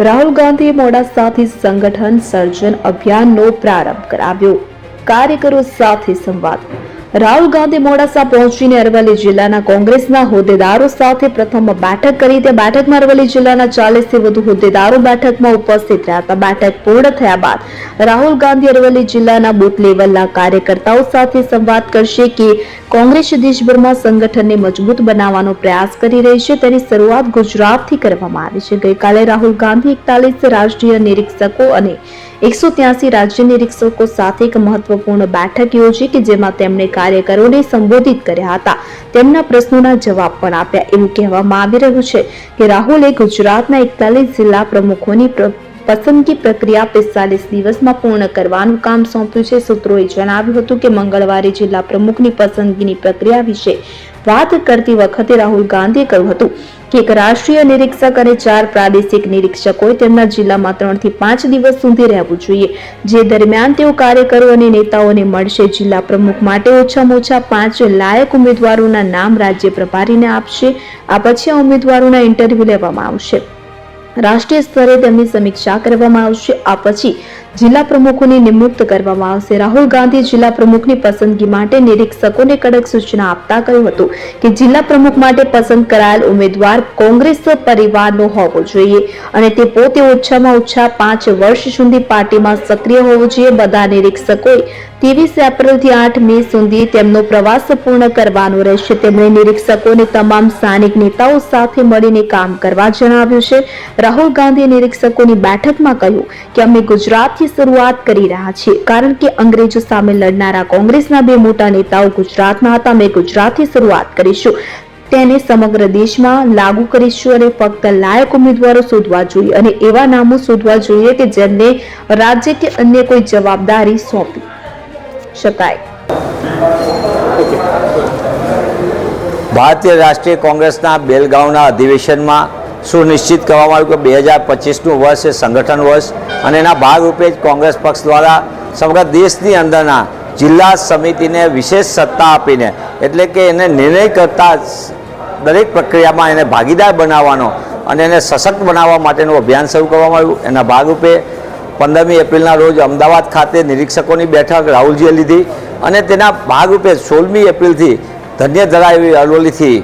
રાહુલ ગાંધીએ મોડાસાથી સંગઠન સર્જન અભિયાનનો પ્રારંભ કરાવ્યો. કાર્યકરો સાથે સંવાદ રાહુલ ગાંધી મોડાસા પહોંચીને અરવલ્લી જિલ્લાના કોંગ્રેસના હોદ્દેદારો સાથે પ્રથમ બેઠક કરી તે બેઠકમાં અરવલ્લી જિલ્લાના ચાલીસથી વધુ હોદ્દેદારો બેઠકમાં ઉપસ્થિત રહ્યા હતા. બેઠક પૂર્ણ થયા બાદ રાહુલ ગાંધી અરવલ્લી જિલ્લાના બુથ લેવલના કાર્યકર્તાઓ સાથે સંવાદ કરશે કે કોંગ્રેસ દેશભરમાં સંગઠનને મજબૂત બનાવવાનો પ્રયાસ કરી રહી છે. તેની શરૂઆત ગુજરાતથી કરવામાં આવી છે. ગઈકાલે રાહુલ ગાંધી એકતાલીસ રાષ્ટ્રીય નિરીક્ષકો અને એકસો ત્યાસી રાજ્ય નિરીક્ષકો સાથે એક મહત્વપૂર્ણ બેઠક યોજી કે જેમાં તેમણે કાર્યકરોને સંબોધિત કર્યા હતા. તેમના પ્રશ્નોના જવાબ પણ આપ્યા. એવું કહેવામાં આવી રહ્યું છે કે રાહુલે ગુજરાતના એકતાલીસ જિલ્લા પ્રમુખોની પસંદગી પ્રક્રિયા પિસ્તાલીસ દિવસમાં પૂર્ણ કરવાનું કામ સોંપ્યું છે. સૂત્રોએ જણાવ્યું હતું કે મંગળવારે જિલ્લા પ્રમુખની પસંદગીની પ્રક્રિયા વિશે વાત કરતી વખતે રાહુલ ગાંધીએ કહ્યું હતું કે એક રાષ્ટ્રીય નિરીક્ષક અને ચાર પ્રાદેશિક નિરીક્ષકોએ તેમના જિલ્લામાં ત્રણથી પાંચ દિવસ સુધી રહેવું જોઈએ. જે દરમિયાન તેઓ કાર્યકરો અને નેતાઓને મળશે. જિલ્લા પ્રમુખ માટે ઓછામાં ઓછા પાંચ લાયક ઉમેદવારોના નામ રાજ્ય પ્રભારીને આપશે. આ પછી આ ઉમેદવારોના ઇન્ટરવ્યુ લેવામાં આવશે. રાષ્ટ્રીય સ્તરે તેમની સમીક્ષા કરવામાં આવશે. આ પછી જિલ્લા પ્રમુખોની નિમણૂક કરવામાં આવશે. રાહુલ ગાંધી જિલ્લા પ્રમુખની પસંદગી માટે નિરીક્ષકોને કડક સૂચના આપતા કહ્યું હતું કે જિલ્લા પ્રમુખ માટે પસંદ કરાયેલ ઉમેદવાર કોંગ્રેસ પરિવારનો હોવો જોઈએ અને તે પોતે ઓછામાં ઓછા પાંચ વર્ષ સુધી પાર્ટીમાં સક્રિય હોવો જોઈએ. બધા નિરીક્ષકોએ ત્રેવીસ એપ્રિલથી આઠ મે સુધી તેમનો પ્રવાસ પૂર્ણ કરવાનો રહેશે. તેમણે નિરીક્ષકોને તમામ સ્થાનિક નેતાઓ સાથે મળીને કામ કરવા જણાવ્યું છે. રાહુલ ગાંધીએ નિરીક્ષકોની બેઠકમાં કહ્યું કે, અમે ગુજરાતથી શરૂઆત કરી રહ્યા છે. કારણ કે અંગ્રેજો સામે લડનારા કોંગ્રેસના બે મોટા નેતાઓ ગુજરાતના હતા. અમે ગુજરાતથી શરૂઆત કરીશું. તેને સમગ્ર દેશમાં લાગુ કરીશું અને ફક્ત લાયક ઉમેદવારો શોધવા જોઈએ અને એવા નામો શોધવા જોઈએ કે જેમને રાજ્ય કે અન્ય કોઈ જવાબદારી સોંપી શકાય. ભારતીય રાષ્ટ્રીય કોંગ્રેસના બેલગાંવના અધિવેશનમાં સુનિશ્ચિત કરવામાં આવ્યું કે બે હજાર પચીસનું વર્ષ એ સંગઠન વર્ષ અને એના ભાગરૂપે જ કોંગ્રેસ પક્ષ દ્વારા સમગ્ર દેશની અંદરના જિલ્લા સમિતિને વિશેષ સત્તા આપીને, એટલે કે એને નિર્ણય કરતા દરેક પ્રક્રિયામાં એને ભાગીદાર બનાવવાનો અને એને સશક્ત બનાવવા માટેનું અભિયાન શરૂ કરવામાં આવ્યું. એના ભાગરૂપે પંદરમી એપ્રિલના રોજ અમદાવાદ ખાતે નિરીક્ષકોની બેઠક રાહુલજીએ લીધી અને તેના ભાગરૂપે સોળમી એપ્રિલથી ધન્ય ધરાવી અરવલ્લીથી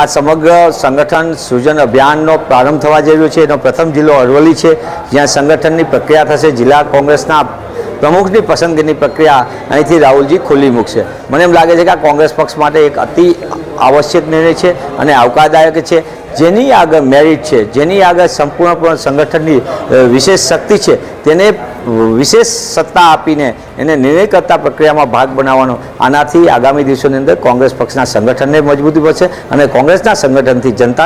આ સમગ્ર સંગઠન સૃજન અભિયાનનો પ્રારંભ થવા જઈ રહ્યો છે. એનો પ્રથમ જિલ્લો અરવલ્લી છે, જ્યાં સંગઠનની પ્રક્રિયા થશે. જિલ્લા કોંગ્રેસના પ્રમુખની પસંદગીની પ્રક્રિયા અહીંથી રાહુલજી ખુલ્લી મૂકશે. મને એમ લાગે છે કે આ કોંગ્રેસ પક્ષ માટે એક અતિ આવશ્યક નિર્ણય છે અને આવકારદાયક છે. જેની આગળ મેરિટ છે, જેની આગળ સંપૂર્ણપણે સંગઠનની વિશેષ શક્તિ છે, તેને વિશેષ સત્તા આપીને એને નિર્ણય કરતા પ્રક્રિયામાં ભાગ બનાવવાનો આનાથી આગામી દિવસોની અંદર કોંગ્રેસ પક્ષના સંગઠનને મજબૂતી મળશે અને કોંગ્રેસના સંગઠનથી જનતા